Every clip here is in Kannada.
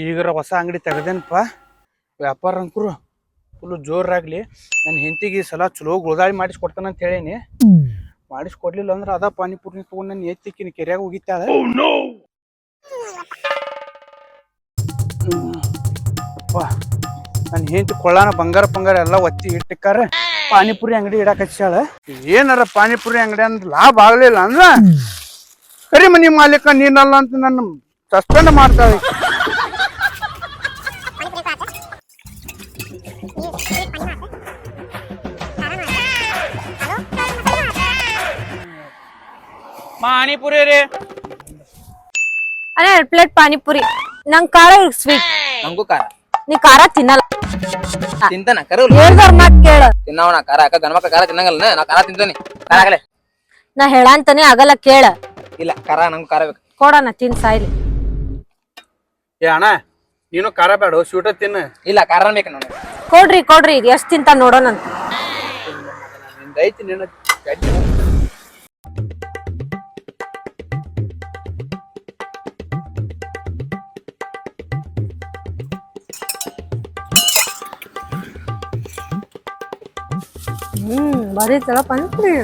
ಈಗರ ಹೊಸ ಅಂಗಡಿ ತೆಗ್ದೇನಪ್ಪ. ವ್ಯಾಪಾರ ಅಂಕರು ಫುಲ್ಲು ಜೋರಾಗ್ಲಿ. ನನ್ನ ಹೆಂಡತಿಗೆ ಈ ಸಲ ಚಲೋ ಗುಳದಾಳಿ ಮಾಡಿಸ್ಕೊಡ್ತಾನ ಅಂತ ಹೇಳೀನಿ. ಮಾಡಿಸ್ಕೊಡ್ಲಿಲ್ಲ ಅಂದ್ರೆ ಅದ ಪಾನಿಪುರಿ ತಗೊಂಡು ನನ್ನ ಎತ್ತಿಕ್ಕಿನ ಕೆರೆಯಾಗ ಹೋಗಿತ್ತಾಳ ನನ್ನ ಹೆಂಡತಿ ಕೊಳ್ಳಾನ ಬಂಗಾರ ಬಂಗಾರ ಎಲ್ಲ ಒತ್ತಿ ಇಟ್ಟಿಕ್ಕಾರ ಪಾನಿಪುರಿ ಅಂಗಡಿ ಇಡಕ್ ಹಚ್ಚಾಳ ಏನಾರ ಪಾನಿಪುರಿ ಅಂಗಡಿ ಅಂದ್ರೆ ಲಾಭ ಆಗ್ಲಿಲ್ಲ ಅಂದ್ರ ಕರಿ ಮನಿ ಮಾಲೀಕ ನೀನಲ್ಲ ಅಂತ ನನ್ನ ಸಸ್ಪೆಂಡ್ ಮಾಡ್ತಾಳೆ. ಪಾನಿಪುರಿ ರೀ ಅಣ್ಣ ಎರಡು ಪ್ಲೇಟ್ ಪಾನಿಪುರಿ. ನಂಗ್ ಖಾರ ಸ್ವೀಟ್ ನಂಗೂ ಖಾರ. ನೀ ಖಾರ ತಿನ್ನಲ್ಲ. ತಿಂತಾನ ಕರು ಹೇಳ್ದವ್ರ ಮಾತ್ ಕೇಳ. ತಿನ್ನವನ ಖಾರ ಹಾಕ ಗಣಮಕ್ಕ ಖಾರ ತಿನ್ನಂಗಲ್ಲ ನಾ ಖಾರ ತಿಂತಾನೆ. ಖಾರ ಆಗಲೆ. ನಾ ಹೇಳಂತಾನೆ ಆಗಲ್ಲ ಕೇಳ. ಇಲ್ಲ ಖಾರ ನಂಗೂ ಖಾರ ಬೇಕು. ಕೊಡಣ ತಿನ್ ಸಾಯ್ಲಿ. ಏ ಅಣ್ಣ ನೀನು ಖಾರ ಬೇಡ ಸ್ವೀಟ ತಿನ್ನು. ಇಲ್ಲ ಖಾರ ಬೇಕು ನನಗೆ ಕೊಡ್ರಿ ಕೊಡ್ರಿ ಎಷ್ಟ್ ತಿಂತ ನೋಡೋಣ ಐತಿ ನಿನ್ನ ಹ್ಮ್ ಬರೀ ತರ ಪಾನಿಪುರಿ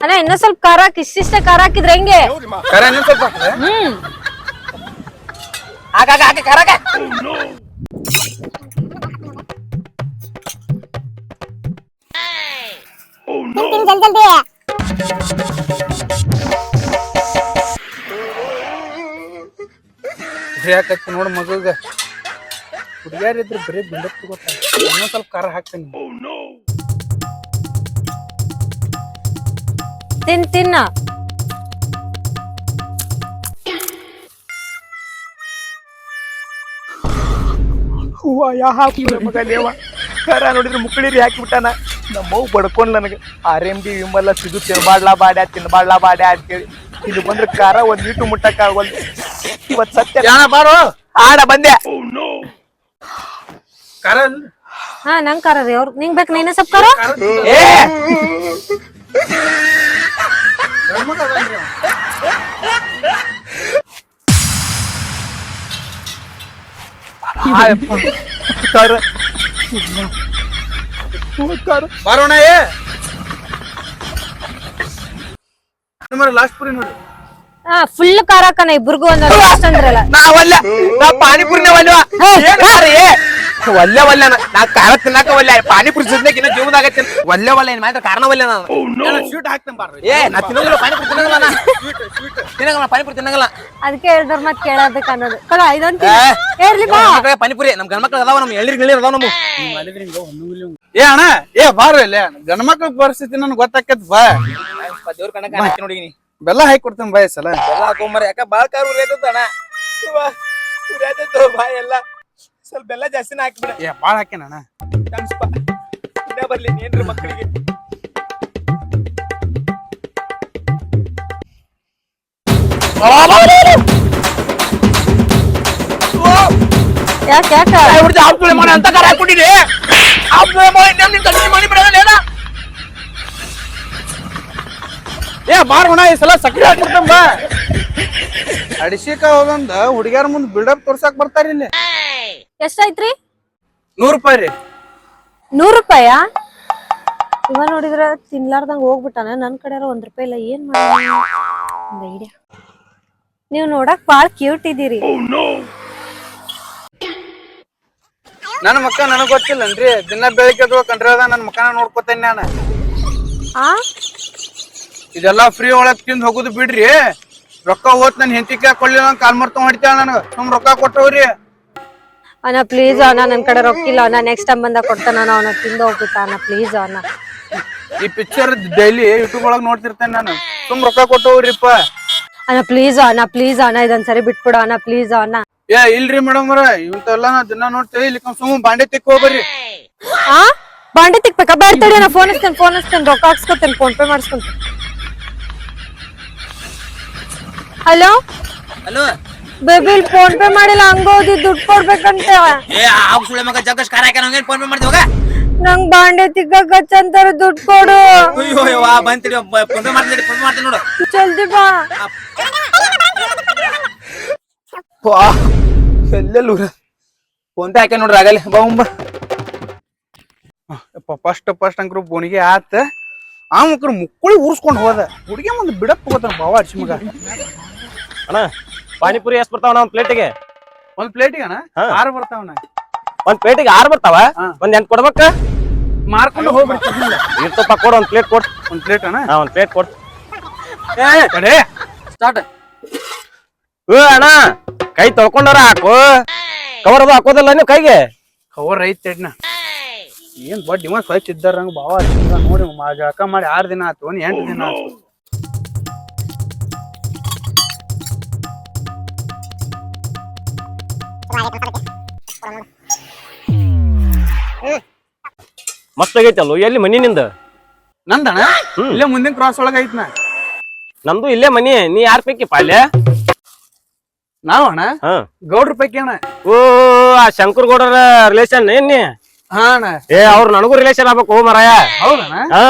ಅಣ್ಣ ಇನ್ನ ಸ್ವಲ್ಪ ಖಾರ ಹಾಕಿ ಇಷ್ಟಿಷ್ಟ ಖಾರ ಹಾಕಿದ್ರೆ ಹೆಂಗೆ? ಖಾರ ಇನ್ನೊಂದ್ ಸ್ವಲ್ಪ ಹಾಕ್ಲೆ? ಹ್ಮ್. ಆಗ ಆಗ ಆಗ ಖಾರ ಆಗ. ಹುರಿಯಾಕತ್ತಿ ನೋಡು ಮಗುಗ ಹುಡುಗಿಯರಿದ್ರೆ ಬರೀ ಬಿಂಡಪ್ ತಗೋತಾರೆ ಇನ್ನೊಂದು ಸ್ವಲ್ಪ ಖಾರ ಹಾಕ್ತೀನಿ. ತಿನ್ ತಿನ್ನ. ಹೂವ ಯಾ ಹಾಕಿಲ್ಲ ಮಗ ಲೇವ ಖರ ನೋಡಿದ್ರೆ ಮುಕ್ಕಳಿರಿ ಹಾಕಿಬಿಟ್ಟಾನ ನಮ್ಮವ್ ಬಡ್ಕೊಂಡ್ ನನಗೆ ಆರ್ ಎಂ ಡಿ ವಿಮಲ್ಲ ಸಿದು ತಿನ್ಬಾಡ್ಲಾ ಬಾಡ್ಯಾ ತಿನ್ಬಾಡ್ಲಾ ಬಾಡ್ಯಾ ಅಂತೇಳಿ. ಇದು ಬಂದ್ರೆ ಖಾರ ಒಂದ್ ಈಟು ಮುಟ್ಟಕ್ ಆಗವಲ್ ಇವತ್ ಸತ್ಯ ಬಾರೋ? ಆಡ ಬಂದೆ. ಅಲ್ಲ? ಹಾ ನಂಗ್ ಖಾರ ರೀ. ಅವ್ರು ನಿಂಗ್ ಬೇಕು ನೀನೇ ಸ್ವಲ್ಪ ಕರ ಬಾರೋಣ ಏ! ಲಾಸ್ಟ್ ಪುರಿ ನೋಡಿ. ಹಾ ಫುಲ್ ಹಾಕಣ ಇಬ್ರಿಗೂ ಒಂದ್ ಅಂದ್ರಲ್ಲ ನಾ ಒಲ್ಲ ನಾ ಪಾನಿಪುರಿನೇ ಒಲ್ವ ಏನ್ ಏ ಒಲ್ಲೆ ಒಲ್ಲೆ ನಾ. ನಾ ಖಾರ ತಿನ್ನಾಕ ಒಲ್ಲೆ ಪಾನಿಪುರಿ ಸಿದ್ನಾಗ ಇನ್ನ ಜೀವದಾಗ ತಿನ್ ಒಲ್ಲೆ ಒಲ್ಲೆ ಏನ್ ಮಾತ್ರ ಕಾರಣ ಒಲ್ಲೆ ನಾನು. ಸ್ವೀಟ್ ಹಾಕ್ತೇನೆ ಬಾರ್ರಿ. ಏ ನಾ ತಿನ್ನಂಗಿಲ್ಲ ಪಾನಿಪುರಿ ತಿನ್ನಂಗಿಲ್ಲ ನಾ ತಿನ್ನಂಗಿಲ್ಲ ಪಾನಿಪುರಿ ತಿನ್ನಂಗಿಲ್ಲ. ಅದಕ್ಕೆ ಹೇಳ್ದವ್ರ ಮತ್ ಕೇಳೋದಕ್ಕೆ ಅನ್ನೋದು. ಕಲ ಇದೊಂದ್ ಏ, ಹೇಳ್ಲಿ ಬಾ. ನಮ್ ಮಕ್ಳಿಗೆ ಪಾನಿಪುರಿ ನಮ್ ಗಂಡ ಮಕ್ಳು ಅದಾವ ನಮ್ ಎಳ್ಳಿರ್ ಗಿಳಿರ್ ಅದಾವ ನಮ್ಮ ಏ ಅಣ್ಣ ಏ ಬಾರ್ರಿ ಇಲ್ಲೇ ಗಂಡ ಮಕ್ಳ ಪರಿಸ್ಥಿತಿ ನನ್ಗೆ ಗೊತ್ತಾಕತ್ ಬಾ. ದೇವ್ರ ಕಣಕ ಹಾಕಿ ನೋಡಿನಿ ಬೆಲ್ಲ ಹಾಕಿ ಕೊಡ್ತೇನೆ ಬಾಯ್ ಸಲ. ಎಲ್ಲ ಹಾಕೊಂಬರ ಯಾಕ ಬಾಳ ಕಾರ್ ಉರಿಯತ್ತ ಅಣ್ಣ. ಉರಿಯತ್ತ ಬಾಯ್ ಎಲ್ಲ. ಸ್ವಲ್ಪ ಬೆಲ್ಲ ಜಾಸ್ತಿನ ಹಾಕ್ಬಿಡ. ಏ ಬಾಳ ಹಾಕೇನ ಅಣ್ಣ. ಥ್ಯಾಂಕ್ಸ್ಪ ಇನ್ನ ಬರ್ಲಿ ಏನ್ರಿ ಮಕ್ಕಳಿಗೆ ಯಾಕ ಯಾಕ? ಅಂತ ಕಾರ ಹಾಕೊಂಡಿದೆ ಮಾಡಿ ಇನ್ನೇನ್ ನಿನ್ ಕಡಿಮೆ ಮಾಡಿ ಬಿಡೋಣ ಏನ ಏ ಬಾರೋಣ ಈ ಸಲ ಸಕ್ರಿ ಹಾಕ್ಬಿಡ್ತಂಬ ಬಾ. ಅಡಿಸಿಕ ಹೋಗಂದ ಹುಡುಗ್ಯಾರ ಮುಂದ್ ಬಿಲ್ಡಪ್ ತೋರ್ಸಾಕ್ ಬರ್ತಾರ ಇಲ್ಲಿ. ಎಷ್ಟಾಯ್ತ್ರಿ? ನೂರ್ ರೂಪಾಯಿ ರೀ. ನೂರ್ ರೂಪಾಯ? ಇವ ನೋಡಿದ್ರ ತಿನ್ಲಾರ್ದಂಗ ಹೋಗ್ಬಿಟ್ಟಾನ ನನ್ ಕಡೆ ಒಂದ್ ರೂಪಾಯಿ ಇಲ್ಲ ಏನ್ ಮಾಡ ಐಡಿಯಾ. ನೀವ್ ನೋಡಕ್ ಬಾಳ್ ಕ್ಯೂಟ್ ಇದೀರಿ. ನನ್ ಮಕ್ಕ ನನಗ್ ಗೊತ್ತಿಲ್ಲನ್ರಿ ದಿನ ಬೆಳಿಗ್ಗೆ ಎದ್ದು ಕಂಡ್ರದ ನನ್ ಮಕ್ಕನ ನೋಡ್ಕೊತೇನೆ ನಾನು. ಆ? ಇದೆಲ್ಲ ಫ್ರೀ ಒಳಗ್ ತಿಂದ್ ಹೋಗುದು ಬಿಡ್ರಿ. ರೊಕ್ಕ ಹೋತ್ ನನ್ ಹೆಂಡತಿ ಕೊಡ್ಲಿಲ್ಲ ಕಾಲ್ ಮರ್ತ ಹೊಡಿತಾಳ ನನಗ ನಮ್ ರೊಕ್ಕ ಕೊಟ್ಟವ್ರಿ. ಅಣ್ಣ ಪ್ಲೀಸ್ ಅಣ್ಣ ನನ್ ಕಡೆ ರೊಕ್ಕಿಲ್ಲ ಅಣ್ಣ ನೆಕ್ಸ್ಟ್ ಟೈಮ್ ಬಂದಾಗ ಕೊಡ್ತಾನ ಅವನ ತಿಂದು ಹೋಗ್ಬಿಟ್ಟ ಅಣ್ಣ? ಪ್ಲೀಸ್ ಅಣ್ಣ. ಈ ಪಿಕ್ಚರ್ ಡೈಲಿ ಯೂಟ್ಯೂಬ್ ಒಳಗ್ ನೋಡ್ತಿರ್ತೇನೆ ನಾನು. ಸುಮ್ ರೊಕ್ಕ ಕೊಟ್ಟವ್ರಿಪ್ಪ. ಅಣ್ಣ ಪ್ಲೀಸ್ ಅಣ್ಣ ಪ್ಲೀಸ್ ಅಣ್ಣ. ಇದೊಂದ್ ಸರಿ ಬಿಟ್ಬಿಡು ಅಣ್ಣ ಪ್ಲೀಸ್ ಅಣ್ಣ. ಏ ಇಲ್ರಿ ಮೇಡಮ್ ಅವ್ರ. ನಾ ದಿನ ನೋಡ್ತೇವೆ. ಇಲ್ಲಿ ಸುಮ್ ಬಾಂಡೆ ತಿಕ್ಕ ಹೋಗ್ಬರ್ರಿ. ಆ? ಬಾಂಡೆ ತಿಕ್ಬೇಕಾ? ಬೇಡ್ತಡಿ ನಾ ಫೋನ್ ಹಚ್ತೇನೆ ಫೋನ್ ಹಚ್ತೇನೆ. ರೊಕ್ಕ ಹಾಕ್ಸ್ಕೊತೇನೆ ಫೋನ್ ಪೇ ಮಾಡಿಸ್ಕೊಂತೇನೆ. Hello? Hello? Baby PhonePe ಮಾಡಿಲ್ಲ ಹಂಗೋದಿ ದುಡ್ಡು ಕೊಡ್ಬೇಕಂತ. ಏ ಆ ಸುಳೆ ಮಗ ಜಗ್ಗಸ್ ಖಾರ ಹಾಕ್ಯಾನ ಹಂಗೇನ್ ಫೋನ್ ಪೇ ಮಾಡ್ತೀವಿ ಹೋಗ ನಂಗ್ ಬಾಂಡೆ ತಿಕ್ಕಕ್ ಅಂತಾರ ದುಡ್ಡು ಕೊಡು. ಅಯ್ಯೋ ಯವ್ವ ಬಂತಿರಿ ಫೋನ್ ಮಾಡ್ತೀನಿ ಫೋನ್ ಮಾಡ್ತೀನಿ ನೋಡು. ಜಲ್ದಿ ಬಾ. ಎಲ್ಲೆಲ್ಲ ಫೋನ್ ಪೇ ಹಾಕ್ಯ ನೋಡ್ರಿ ಆಗಲಿ ಬಾ ಬಾ. ಫಸ್ಟ್ ಫಸ್ಟ್ ಅಂಕರು ಬೋಣಿಗೆ ಆತ. ಆ ಮುಕ್ರು ಮುಕ್ಕುಳಿ ಉರ್ಸ್ಕೊಂಡ್ ಹೋದ. ಹುಡುಗಿ ಒಂದು ಬಿಡಪ್ಪ ಗೊತ್ತ ಬಾವ ಅಡ್ಸಿ ಮಗ. ಅಣ್ಣ ಪಾನಿಪುರಿ ಎಷ್ಟ್ ಬರ್ತಾವ ಒಂದ್ ಪ್ಲೇಟಿಗೆ ಒಂದ್ ಪ್ಲೇಟಿಗೆ ಅಣ್ಣ? ಹಾ. ಆರು ಬರ್ತಾವಣ್ಣ. ಒಂದ್ ಪ್ಲೇಟಿಗೆ ಆರ್ ಬರ್ತಾವ? ಹಾ. ಒಂದ್ ಎಂಟ್ ಕೊಡ್ಬೇಕ? ಮಾರ್ಕೊಂಡು ಹೋಗ್ಬಿಡ್ತೀನಿ. ಇರ್ತಪ್ಪ ಕೊಡ್ ಒಂದ್ ಪ್ಲೇಟ್ ಕೊಡ್. ಒಂದ್ ಪ್ಲೇಟ್ ಅಣ್ಣ? ಹಾ ಒಂದ್ ಪ್ಲೇಟ್ ಕೊಡ್. ಕಡೆ ಸ್ಟಾರ್ಟ್ ಏ ಅಣ್ಣ ಕೈ ತೊಳ್ಕೊಂಡಾರ ಹಾಕು. ಕವರ್ ಅದು ಹಾಕೋದಲ್ಲ ನೀವು ಕೈಗೆ? ಕವರ್ ಐತೆ ಅಣ್ಣ. ಏನ್ ಬಡ್ ಇವ ಸ್ವಚ್ಛ ಇದ್ದಾರಂಗ ಬಾವ ಅಡ್ಸಿ ನೋಡಿ ಮಾ ಜಳಕ ಮಾಡಿ ಆರು ದಿನ ಆತು ಒಂದ್ ಎಂಟು ದಿನ ಆತು. ಮಸ್ತ್ ಆಗೈತಿ ಅಲ್ಲೋ ಎಲ್ಲಿ ಮನಿ ನಿಂದ? ನಂದಣ್ಣ? ಹ್ಮ್. ಇಲ್ಲೇ ಮುಂದಿನ ಕ್ರಾಸ್ ಒಳಗ ಐತ್ನ. ನಮ್ದು ಇಲ್ಲೇ ಮನಿ. ನೀ ಯಾರ್ ಪೈಕಿ ಪಾಲ್ಯ ನಾವ್ ಅಣ್ಣ ಹಾ. ಗೌಡ್ರ ಪೈಕಿ ಅಣ್ಣ. ಓ ಆ ಶಂಕರ್ ಗೌಡರ ರಿಲೇಷನ್ ಏನ್ ನೀ? ಹಾ ಅಣ್ಣ. ಏ ಅವ್ರ ನನಗೂ ರಿಲೇಷನ್ ಆಗ್ಬೇಕು ಓ ಮರಾಯ. ಹೌದಣ್ಣ? ಹಾ.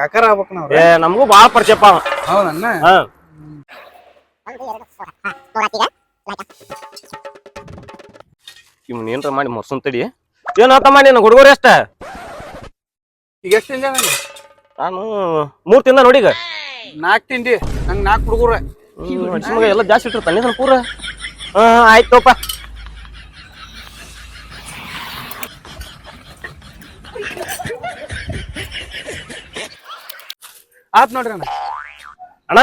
ಕಾಕರ ಆಗ್ಬೇಕು ನಾವ್ ಏ ನಮಗೂ ಬಾಳ ಪರಿಚಯಪ್ಪ ಅವ. ಹೌದಣ್ಣ? ಹಾ. ಇವ್ನ ಏನ್ರ ಮಾಡಿ ಮೊರ್ಸನ್ ತಡಿ ಏನಾತಮ್ಮ ನಿನ್ನ ಹುಡುಗರು ಎಷ್ಟ? ಈಗ ಎಷ್ಟು ತಿಂದ ನಾನು? ಮೂರ್ ತಿಂದ ಈಗ. ನಾಕ್ ತಿಂಡಿ ನಂಗೆ ನಾಲ್ಕು ಹುಡುಗರ. ಮಗ ಎಲ್ಲ ಜಾಸ್ತಿ ಇಟ್ಟಿರ್ತಾನೆ ಇದನ್ನ ಪೂರ? ಹಾ ಆಯ್ತಪ್ಪ ಆತ್ ನೋಡ್ರಿ ಅಣ್ಣ. ಅಣ್ಣ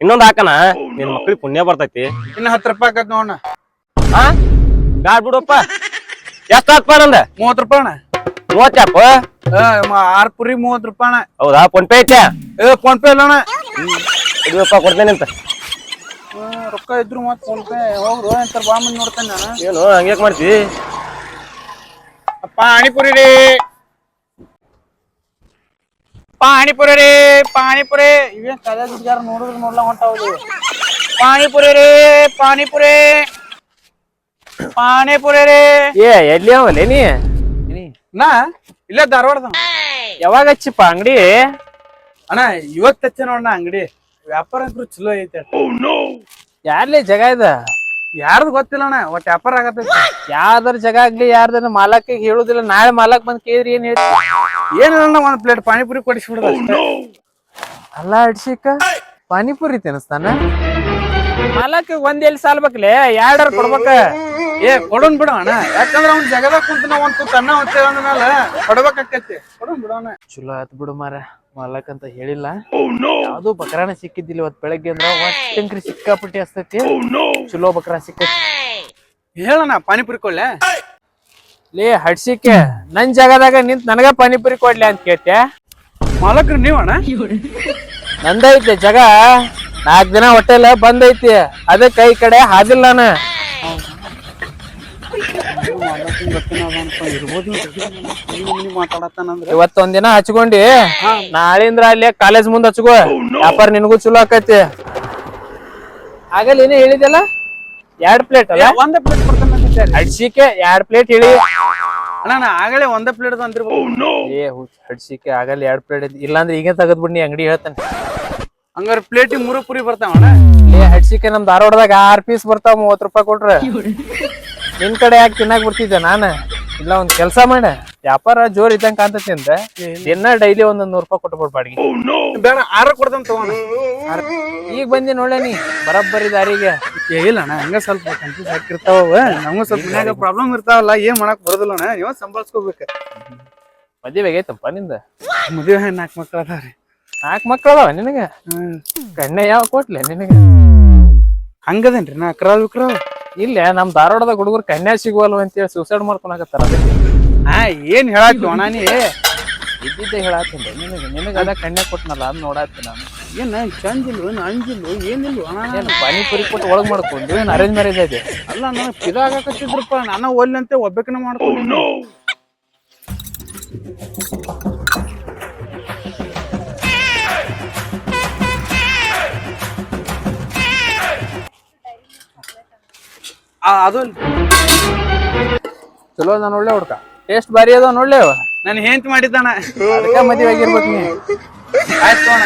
ಇನ್ನೊಂದ್ ಹಾಕಣ ನಿನ್ ಮಕ್ಳಿಗೆ ಪುಣ್ಯ ಬರ್ತೈತಿ. ಇನ್ನ ಹತ್ತು ರೂಪಾಯಿ ಆಕತ್ ನೋಡಣ್ಣ ಹಾ ಬ್ಯಾಡ್ ಬಿಡಪ್ಪ ಎಷ್ಟ್ ಹಾಕ್ಪ ನಂದ ಮೂವತ್ ರೂಪಾಯಿ ಅಣ್ಣ ಮೂವತ್ತ್ಯಾಪ ಆ, ಮ- ಆರ್ ಪುರಿ ಮೂವತ್ ರೂಪಾಯಿ ಅಣ್ಣ ಹೌದಾ? ಫೋನ್ ಪೇ ಐತೆ? ಏ ಫೋನ್ ಪೇ ಇಲ್ಲ ಅಣ್ಣ ಇಡಿಯಪ್ಪ ಕೊಡ್ತೇನೆ ಅಂತ ಆ, ರೊಕ್ಕ ಇದ್ರು ಮತ್ ಫೋನ್ ಪೇ ಹೋಗ್ರು ಎಂತಾರ ಬಾ ಮಂದಿ ನೋಡ್ತೇನೆ ನಾನು? ಏನು ಹಂಗ್ಯಾಕ್ ಮಾಡ್ತಿ? ಪಾನಿಪುರಿ ರೀ. ಪಾನಿಪುರಿ ರೀ ಪಾನಿಪುರಿ ಇವೇನ್ ಕದ ದುಡ್ಗಾರ ನೋಡಿದ್ರು ನೋಡ್ಲಾ ಹೊಂಟಾವ್ ಇವು. ಪಾನಿಪುರಿ ರೀ ಪಾನಿಪುರಿ ಪಾನಿಪುರಿ ರೀ ಏ ಎಲ್ಲಿ ಅವಲ್ಲ ನೀ ನಾ ಇಲ್ಲೇ ಧಾರವಾಡದ. ಯಾವಾಗ ಹಚ್ಚಿಪ್ಪ ಅಂಗಡಿ? ಅಣ್ಣ ಇವತ್ತು ಹಚ್ಚ ನೋಡಣ ಅಂಗಡಿ. ವ್ಯಾಪಾರ ಅಂತೂ ಚಲೋ ಐತೆ ಯಾರ್ಲಿ ಜಗ ಇದ? ಯಾರ್ದು ಗೊತ್ತಿಲ್ಲ ಅಣ್ಣ ಒಟ್ ವ್ಯಾಪಾರ ಆಗತ್ತೈತಿ ಯಾವ್ದಾರ ಜಗ ಆಗ್ಲಿ ಯಾರ್ದಾರ ಮಾಲಕ್ ಹೇಳುದಿಲ್ಲ ನಾಳೆ ಮಾಲಕ್ ಬಂದ್ ಕೇಳಿದ್ರಿ ಏನ್ ಹೇಳ್ತಿ? ಏನಣ್ಣ ಒಂದ್ ಪ್ಲೇಟ್ ಪಾನಿಪುರಿ ಕೊಡಿಸ್ಬಿಡ್ದ ಅಷ್ಟೇ ಅಲ್ಲ ಅಡ್ಸಿಕ ಪಾನಿಪುರಿ ತಿನ್ನಿಸ್ತಾನ? ಮಾಲಕ್ ಒಂದ್ ಎಲ್ಲಿ ಸಾಲ್ಬೇಕ್ಲೆ? ಎರಡರ ಕೊಡ್ಬೇಕ? ಏ ಕೊಡೋನ್ ಬಿಡ ಅಣ್ಣ. ಯಾಕಂದ್ರ ಅವ್ನ ಜಗದಾಗ ಕುಂತ ನಾವ್ ಒಂದ್ ತುತ್ತು ಅನ್ನ ಹೊತ್ತೇವ ಅಂದ್ಮೇಲೆ ಕೊಡ್ಬೇಕಾಕೈತಿ ಕೊಡೋನ್ ಅಣ್ಣ. ಚಲೋ ಆತ್ ಬಿಡು ಮಾರ ಮಾಲಕ್ ಅಂತ ಹೇಳಿಲ್ಲ. ಯಾವ್ದು ಬಕ್ರಾನ ಸಿಕ್ಕಿದ್ದಿಲ್ಲ ಇವತ್ ಬೆಳಗ್ಗೆ ಅಂದ್ರ ಒಟ್ಟಂಕ್ರಿ ಸಿಕ್ಕಾಪಟ್ಟಿ ಹಸ್ತೈತಿ. ಚಲೋ ಬಕರ ಸಿಕ್ಕೈತಿ. ಹೇಳಣ್ಣ ಪಾನಿಪುರಿ ಕೊಡ್ಲೆ? ಲೇ ಹಡ್ಸಿಕೆ ನನ್ ಜಾಗದಾಗ ನಿಂತ್ ನನಗ ಪಾನಿಪುರಿ ಕೊಡ್ಲಿ ಅಂತ ಕೇಳ್ತೆ ಮಾಲಕ್ರು ನೀವ್ ಅಣ್ಣ? ನಂದೈತೆ ಜಗಾ. ನಾಲ್ಕ್ ದಿನ ಹೊಟ್ಟೆಲ್ಲ ಬಂದೈತಿ. ಅದಕ್ಕ ಈ ಕಡೆ ಹಾದಿಲ್ಲ ನಾನು. ಮಾತಾಡತ್ತಾನಂದ್ರ ಇವತ್ತೊಂದ್ ದಿನ ಹಚ್ಕೊಂಡಿ. ನಾಳಿಂದ್ರ ಅಲ್ಲಿ ಕಾಲೇಜ್ ಮುಂದ್ ಹಚ್ಕೋ. ವ್ಯಾಪಾರ ನಿನಗೂ ಚಲೋ ಆಕೈತಿ. ಆಗಲ್ಲ ಏನೇ ಹೇಳಿದಲ್ಲ ಎರಡ್ ಪ್ಲೇಟ್ ಅಲ್ಲ? ಒಂದೇ ಪ್ಲೇಟ್ ಕೊಡ್ತಾನೆ ಹಡ್ಸಿಕೆ ಎರಡ್ ಪ್ಲೇಟ್ ಹೇಳಿ. ಅಣ್ಣ ಆಗಲೇ ಒಂದೇ ಪ್ಲೇಟ್ ಅಂದಿರ್ಬೇಕು ಏ ಹುಚ್ಚ್ ಹಡ್ಸಿಕೆ ಆಗಲ್ಲ ಎರಡ್ ಪ್ಲೇಟ್ ಇಲ್ಲಾಂದ್ರೆ ಈಗ ತಗದ್ ಬಿಡ್ನಿ ಅಂಗಡಿ ಹೇಳ್ತಾನೆ. ಹಂಗಾರೆ ಪ್ಲೇಟ್ ಮೂರು ಪುರಿ ಬರ್ತಾವಣ್ಣ ಏ ಹಡ್ಸಿಕೆ ನಮ್ ಧಾರವಾಡದಾಗ ಆರ್ ಪೀಸ್ ಬರ್ತಾವ ಮೂವತ್ ರೂಪಾಯಿ ಕೊಟ್ರ. ನಿನ್ ಕಡೆ ಯಾಕೆ ತಿನ್ನಕ್ ಬರ್ತಿದ್ದೆ ನಾನು? ಇಲ್ಲ ಒಂದ್ ಕೆಲ್ಸ ಮಾಡ. ವ್ಯಾಪಾರ ಜೋರ್ ಇದ್ದಂಗ ಕಾಣ್ತತಿ ಅಂದ್ರೆ ದಿನ ಡೈಲಿ ಒಂದೊಂದ್ ನೂರ್ ರೂಪಾಯಿ ಕೊಟ್ಬಿಡ್ ಬಾಡಿಗೆ. ಬೇಡ ಆರ ಕೊಡ್ದಂತ ತಗೋಣ ಈಗ ಬಂದಿ ನೋಡ್ಲೆ ನೀ ಬರಬ್ಬರಿ ದಾರಿಗೆ. ಏ ಇಲ್ಲ ಅಣ್ಣ ಹಂಗ ಸ್ವಲ್ಪ ಕನ್ಫ್ಯೂಸ್ ಆಗಿರ್ತಾವ ನಮಗೂ ಸ್ವಲ್ಪ ಮನ್ಯಾಗ ಪ್ರಾಬ್ಲಮ್ ಇರ್ತಾವಲ್ಲ ಏನ್ ಮಾಡಕ್ ಬರೋದಿಲ್ಲ ಅಣ್ಣ. ನೀವ ಸಂಭಾಳ್ಸ್ಕೋಬೇಕು. ಮದ್ವೆ ಆಗೈತಪ್ಪ ನಿಂದ? ಮದುವೆ ನಾಲ್ಕು ಮಕ್ಳು ಅದಾವ್ರಿ. ನಾಲ್ಕು ಮಕ್ಳು ಅದಾವ ನಿನಗ? ಹ್ಮ್. ಕಣ್ಣೆ ಯಾವ ಕೊಟ್ಲೆ ನಿನಗ? ಹಂಗದೇನ್ರಿ ನಾ ಅಕ್ರಾವ್ ವಿಕ್ರಾವ್ ಇಲ್ಲ ನಮ್ ಧಾರವಾಡದ ಹುಡುಗರು ಕನ್ಯಾ ಸಿಗುವಲ್ವ ಅಂತೇಳಿ ಸೂಸೈಡ್ ಮಾಡ್ಕೊಳಕತ್ತಾರ ಹಾ ಏನ್ ಹೇಳಾತಿ ಅಣ್ಣ ನೀ? ಇದ್ದಿದ್ದೆ ಹೇಳತ್ತೀನಿ ನಿನಗ ನಿನಗ ಅದ ಕನ್ಯಾ ಕೊಟ್ನಲ್ಲ ಅದ್ ನೋಡಾತಿ ನಾನು. ಏನ್ ಚಂದಿಲ್ವ ಏನ್ ಅಂಜಿಲ್ವ ಏನಿಲ್ವ ಅಣ್ಣ? ಏನ್ ಪಾನಿಪುರಿ ಕೊಟ್ಟು ಒಳಗ್ ಮಾಡ್ಕೊಂಡು ಏನ್ ಅರೇಂಜ್ ಮ್ಯಾರೇಜ್ ಐತೆ ಅಲ್ಲ ನನಗೆ ಪಿದಾಗಕತ್ತಿದ್ರಪ್ಪ ನಾನು ಒಲ್ಲಂತೆ ಒಬ್ಬಕಿನ ಮಾಡ್ಕೊಂಡು ಅದು ಚಲೋ ಅದ ಒಳ್ಳೆ ಹುಡ್ಕ. ಟೇಸ್ಟ್ ಬಾರಿ ಅದ ನೋಡ್ಲಿ ನಾನು ನನ್ ಹೆಂತ್ ಮಾಡಿದ್ದಾನ. ಅದಕ್ಕೆ ಮದ್ವೆ ಆಗಿರ್ಬೇಕು ನೀ. ಆಯ್ತು ಅಣ್ಣ